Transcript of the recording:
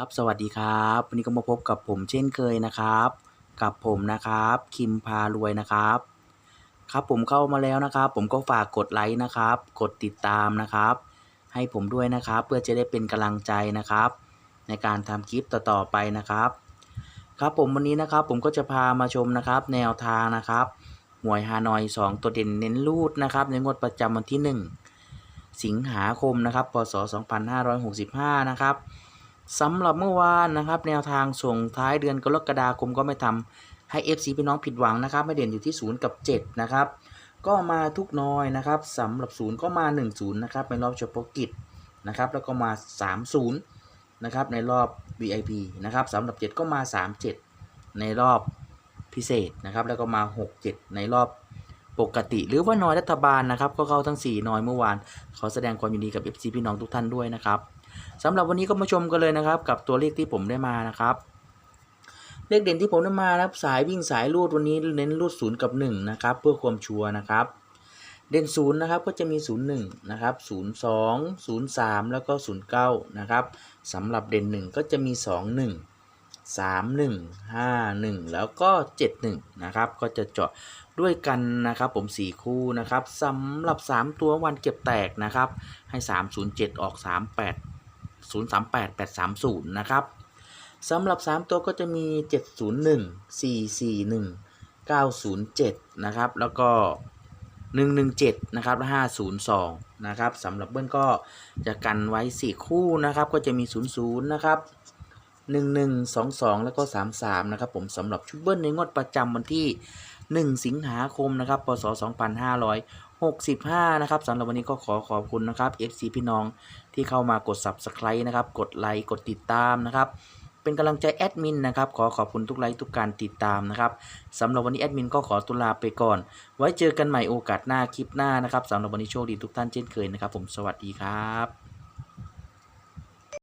ครับสวัสดีครับ วันนี้ก็มาพบกับผมเช่นเคยนะครับ กับผมนะครับ คิมพารวยนะครับ ครับผมเข้ามาแล้วนะครับ ผมก็ฝากกดไลค์นะครับ กดติดตามนะครับ ให้ผมด้วยนะครับ เพื่อจะได้เป็นกำลังใจนะครับ ในการทำคลิปต่อๆไปนะครับ ครับผมวันนี้นะครับ ผมก็จะพามาชมนะครับ แนวทางนะครับหวยฮานอย 2 ตัวเด่นเน้นรูดนะครับ ในงวดประจำวันที่ 1 สิงหาคมนะครับพศ2565 นะครับ สำหรับเมื่อวานนะครับ แนวทางส่งท้ายเดือนกรกฎาคมก็ไม่ทำให้ FC พี่น้องผิดหวังนะครับ ไม่เด่นอยู่ที่ 0 กับ 7 นะครับ ก็มาทุกน้อยนะครับสำหรับ 0 ก็มา 1 0 นะครับในรอบเฉพาะกิจนะครับแล้วก็มา 3 0 นะครับในรอบ VIP นะครับสำหรับ 7 ก็มา 3 7 ในรอบพิเศษนะครับแล้วก็มา 6 7 ในรอบปกติ หรือว่าน้อยรัฐบาลนะครับก็เข้าทั้ง 4น้อยเมื่อวานขอแสดงความยินดีกับ FC พี่น้องทุกท่านด้วยนะครับ สำหรับวันนี้ก็มาชมกันเลยนะครับ กับตัวเลขที่ผมได้มานะครับเลขเด่นที่ผมได้มานะครับสายวิ่งสายรูดวันนี้เน้นรูดศูนย์กับ1นะครับเพื่อความชัวร์นะครับเด่นศูนย์นะครับก็จะมี 0 1นะครับ0 2 0 3 แล้วก็ 0 9นะครับสำหรับเด่น 1 ก็จะมี 2 1 3 1 5 1 แล้วก็ 7 1นะครับก็จะเจาะด้วยกันนะครับผม 4 คู่นะครับสำหรับ 3 ตัววันเก็บแตกนะครับให้ 307 ออก 38 038 830 นะครับสำหรับ 3 ตัวก็จะมี 701 441 907 นะครับ แล้วก็ 117 นะครับ 502 นะครับสำหรับเบิ้ลก็จะกันไว้ 4 คู่นะครับ ก็จะมี 00 นะครับ 11 22 แล้วก็ 33 นะครับผมสำหรับชุดเบิ้ลในงวดประจำวันที่ 1 สิงหาคมนะครับพศ 2565 นะครับสำหรับวันนี้ก็ขอขอบคุณนะครับ FC พี่น้องที่เข้ามากด Subscribe นะครับ กดไลค์กดติดตามนะครับเป็นกำลังใจแอดมินนะครับขอขอบคุณทุกไลค์ทุกการติดตามนะครับสำหรับวันนี้แอดมินก็ขอตุลาไปก่อน ไว้เจอกันใหม่โอกาสหน้าคลิปหน้านะครับสำหรับวันนี้โชคดีทุกท่านเช่นเคยนะครับ ผมสวัสดีครับ